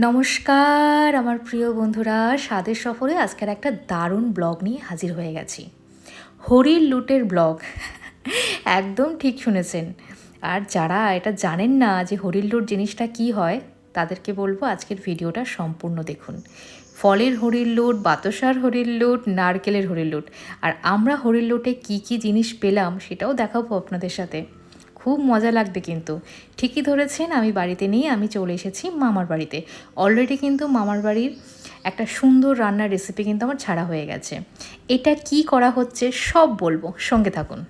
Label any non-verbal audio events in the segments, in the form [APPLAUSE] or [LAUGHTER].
নমস্কার, আমার প্রিয় বন্ধুরা। স্বাদের সফরে আজকের একটা দারুণ ব্লগ নিয়ে হাজির হয়ে গেছি। হরির লুটের ব্লগ। একদম ঠিক শুনেছেন। আর যারা এটা জানেন না যে হরির লুট জিনিসটা কি হয়, তাদেরকে বলব আজকের ভিডিওটা সম্পূর্ণ দেখুন। ফলের হরির লুট, বাতাসার হরির লুট, নারকেলের হরির লুট। আর আমরা হরির লুটে কী কী জিনিস পেলাম, সেটাও দেখাবো আপনাদের সাথে। খুব মজা লাগবে কিন্তু। ঠিকই ধরেছেন, আমি বাড়িতে নিয়ে আমি চলে এসেছি মামার বাড়িতে। অলরেডি কিন্তু মামার বাড়ির একটা সুন্দর রান্নার রেসিপি কিন্তু আমার ছাড়া হয়ে গেছে। এটা কি করা হচ্ছে সব বলব, সঙ্গে থাকুন।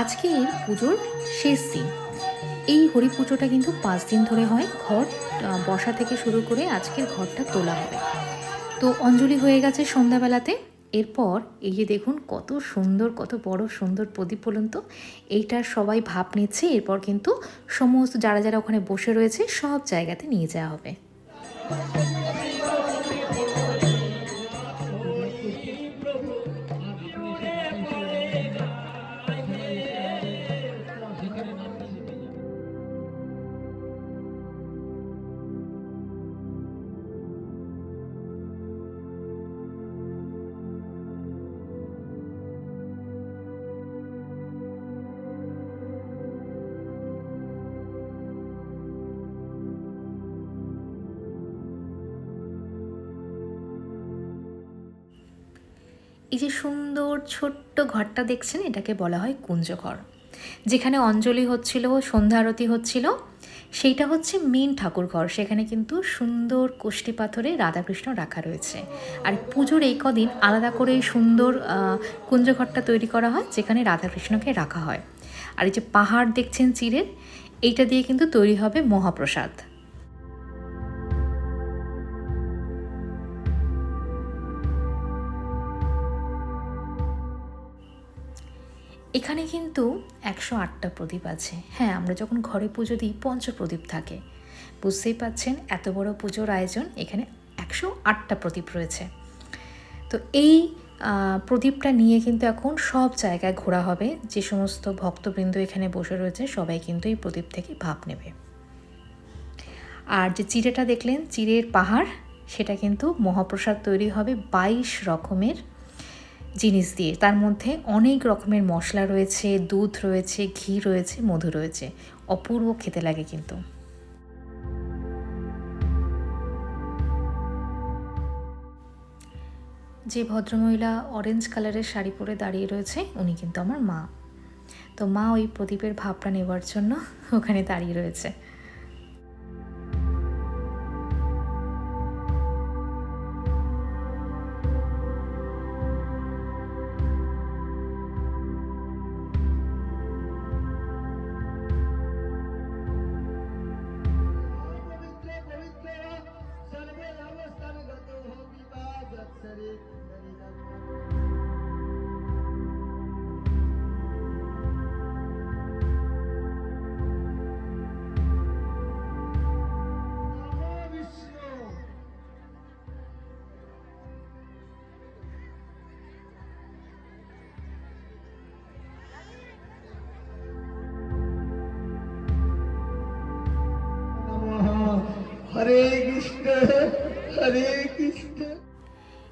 আজকের পুজোর শেষ দিন। এই হরি পুজোটা কিন্তু পাঁচ দিন ধরে হয়। ঘর বসা থেকে শুরু করে আজকের ঘরটা তোলা হবে। তো অঞ্জলি হয়ে গেছে সন্ধ্যাবেলাতে। এরপর এই যে দেখুন কত সুন্দর, কত বড় সুন্দর প্রদীপ বলুন তো এইটার সবাই ভাব নিচ্ছে। এরপর কিন্তু সমস্ত যারা যারা ওখানে বসে রয়েছে সব জায়গাতে নিয়ে যাওয়া হবে। এই যে সুন্দর ছোট্ট ঘরটা দেখছেন, এটাকে বলা হয় কুঞ্জঘর। যেখানে অঞ্জলি হচ্ছিল, সন্ধ্যা আরতি হচ্ছিল, সেইটা হচ্ছে মেন ঠাকুর ঘর। সেখানে কিন্তু সুন্দর কোষ্টি পাথরে রাধাকৃষ্ণ রাখা রয়েছে। আর পুজোর এই কদিন আলাদা করে সুন্দর কুঞ্জঘরটা তৈরি করা হয়, যেখানে রাধাকৃষ্ণকে রাখা হয়। আর এই যে পাহাড় দেখছেন চিরের এইটা দিয়ে কিন্তু তৈরি হবে মহাপ্রসাদ। এখানে কিন্তু একশো আটটা প্রদীপ আছে। হ্যাঁ আমরা যখন ঘরে পুজো দিই, পঞ্চপ্রদীপ থাকে। বুঝতেই পাচ্ছেন, এত বড় পুজোর আয়োজন, এখানে একশো আটটা প্রদীপ রয়েছে। তো এই প্রদীপটা নিয়ে কিন্তু এখন সব জায়গায় ঘোরা হবে। যে সমস্ত ভক্তবৃন্দ এখানে বসে রয়েছে, সবাই কিন্তু এই প্রদীপ থেকে ভাব নেবে। আর যে চিড়েটা দেখলেন, চিড়ের পাহাড়, সেটা কিন্তু মহাপ্রসাদ তৈরি হবে বাইশ রকমের জিনিস দিয়ে। তার মধ্যে অনেক রকমের মশলা রয়েছে, দুধ রয়েছে, ঘি রয়েছে, মধু রয়েছে। অপূর্ব খেতে লাগে কিন্তু। যে ভদ্রমহিলা অরেঞ্জ কালারের শাড়ি পরে দাঁড়িয়ে রয়েছে, উনি কিন্তু আমার মা। তো মা ওই প্রদীপের ভাবটা নেওয়ার জন্য ওখানে দাঁড়িয়ে রয়েছে।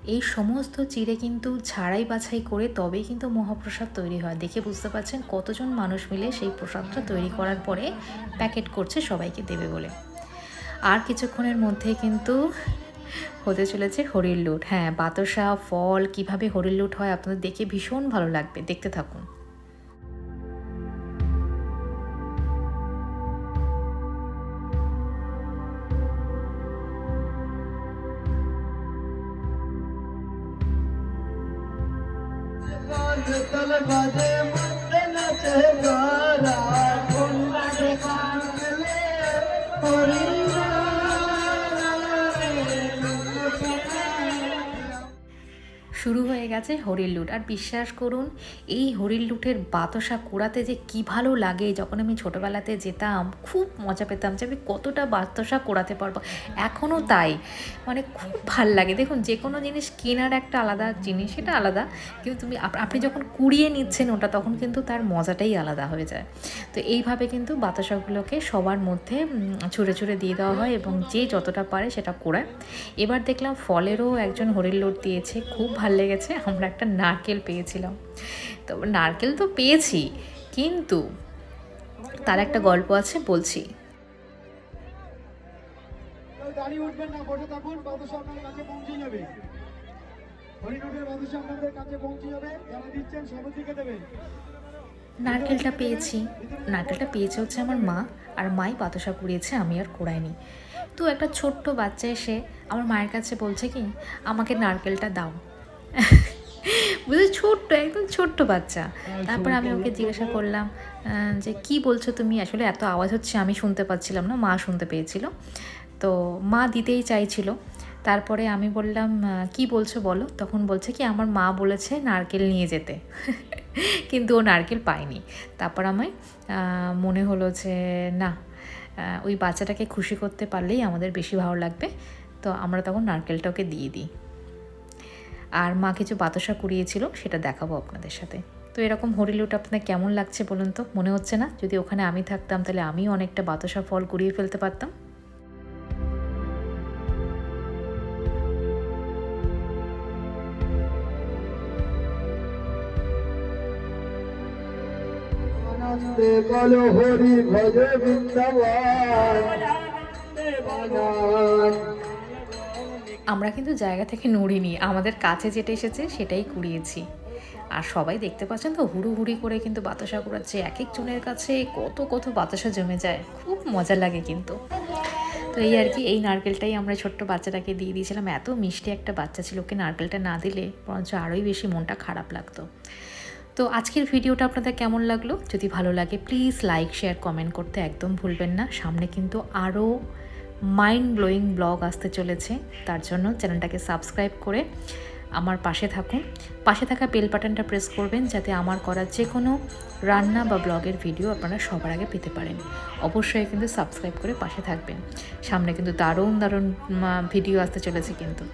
এই সমস্ত চিড়ে কিন্তু ছাড়াই বাছাই করে তবেই কিন্তু মহাপ্রসাদ তৈরি হয়। দেখে বুঝতে পারছেন কতজন মানুষ মিলে সেই প্রসাদটা তৈরি করার পরে প্যাকেট করছে সবাইকে দেবে বলে। আর কিছুক্ষণের মধ্যে কিন্তু হতে চলেছে হরির লুট। হ্যাঁ বাতাসা, ফল, কীভাবে হরির লুট হয় আপনাদের দেখে ভীষণ ভালো লাগবে। দেখতে থাকুন। तल बाजे मुंडे नचे गारा শুরু হয়ে গেছে হরির লুট। আর বিশ্বাস করুন, এই হরির লুটের বাতাসা কুড়াতে যে কি ভালো লাগে, যখন আমি ছোটোবেলাতে যেতাম, খুব মজা পেতাম যে আমি কতটা বাতাসা কুড়াতে পারব। এখনও তাই। মানে খুব ভালো লাগে। দেখুন যে কোনো জিনিস কেনার একটা আলাদা জিনিস, সেটা আলাদা। কিন্তু তুমি আপনি যখন কুড়িয়ে নিচ্ছেন ওটা, তখন কিন্তু তার মজাটাই আলাদা হয়ে যায়। তো এইভাবে কিন্তু বাতাসাগুলোকে সবার মধ্যে ছুঁড়ে ছুঁড়ে দিয়ে দেওয়া হয় এবং যে যতটা পারে সেটা কোড়ায়। এবার দেখলাম ফলেরও একজন হরির লোট দিয়েছে, খুব ভালো লেগেছে আমরা একটা নারকেল পেয়েছিলাম। তো নারকেল তো পেয়েছি কিন্তু তার একটা গল্প আছে বলছি। নারকেলটা পেয়েছি নারকেলটা পেয়েছে হচ্ছে আমার মা আর মাই বাতাসা কুড়িয়েছে আমি আর কুড়াইনি। তো একটা ছোট্ট বাচ্চা এসে আমার মায়ের কাছে বলছে কি আমাকে নারকেলটা দাও। বুঝলি ছোট্ট একদম ছোট্ট বাচ্চা। তারপর আমি ওকে জিজ্ঞাসা করলাম যে কি বলছো তুমি? আসলে এত আওয়াজ হচ্ছে আমি শুনতে পাচ্ছিলাম না মা শুনতে পেয়েছিল। তো মা দিতেই চাইছিল। তারপরে আমি বললাম কি বলছো বলো? তখন বলছে কি আমার মা বলেছে নারকেল নিয়ে যেতে। [LAUGHS] কিন্তু ও নারকেল পায়নি। তারপর আমায় মনে হলো যে না ওই বাচ্চাটাকে খুশি করতে পারলেই আমাদের বেশি ভালো লাগবে। তো আমরা তখন নারকেলটা ওকে দিয়ে দিই। আর মা কিছু বাতাসা কুড়িয়েছিল, সেটা দেখাবো আপনাদের সাথে। তো এরকম হরিলুট আপনার কেমন লাগছে বলুন তো? মনে হচ্ছে না? যদি ওখানে আমি থাকতাম, তাহলে আমিও অনেকটা বাতাসা ফল কুড়িয়ে ফেলতে পারতাম। হরি ভজে বৃন্দাবন আমরা কিন্তু জায়গা থেকে নড়িনি, আমাদের কাছে যেটা এসেছে সেটাই কুড়িয়েছি। আর সবাই দেখতে পাচ্ছেন তো হুড়ু হুড়ি করে কিন্তু বাতাসা কুড়াচ্ছে এক একজনের কাছে কত কত বাতাসা জমে যায়, খুব মজা লাগে কিন্তু। তো এই আর কি, এই নারকেলটাই আমরা ছোট্ট বাচ্চাটাকে দিয়ে দিয়েছিলাম, এত মিষ্টি একটা বাচ্চা ছিল ওকে নারকেলটা না দিলে বরঞ্চ আরোই বেশি মনটা খারাপ লাগতো। তো আজকের ভিডিওটা আপনাদের কেমন লাগল? যদি ভালো লাগে প্লিজ লাইক শেয়ার কমেন্ট করতে একদম ভুলবেন না, সামনে কিন্তু আরও মাইন্ড ব্লোয়িং ব্লগ আসতে চলেছে, তার জন্য চ্যানেলটাকে সাবস্ক্রাইব করে আমার পাশে থাকুন। পাশে থাকা বেল বাটনটা প্রেস করবেন, যাতে আমার করা যে কোনো রান্না বা ব্লগের ভিডিও আপনারা সবার আগে পেতে পারেন। অবশ্যই কিন্তু সাবস্ক্রাইব করে পাশে থাকবেন। সামনে কিন্তু দারুণ দারুণ ভিডিও আসতে চলেছে কিন্তু।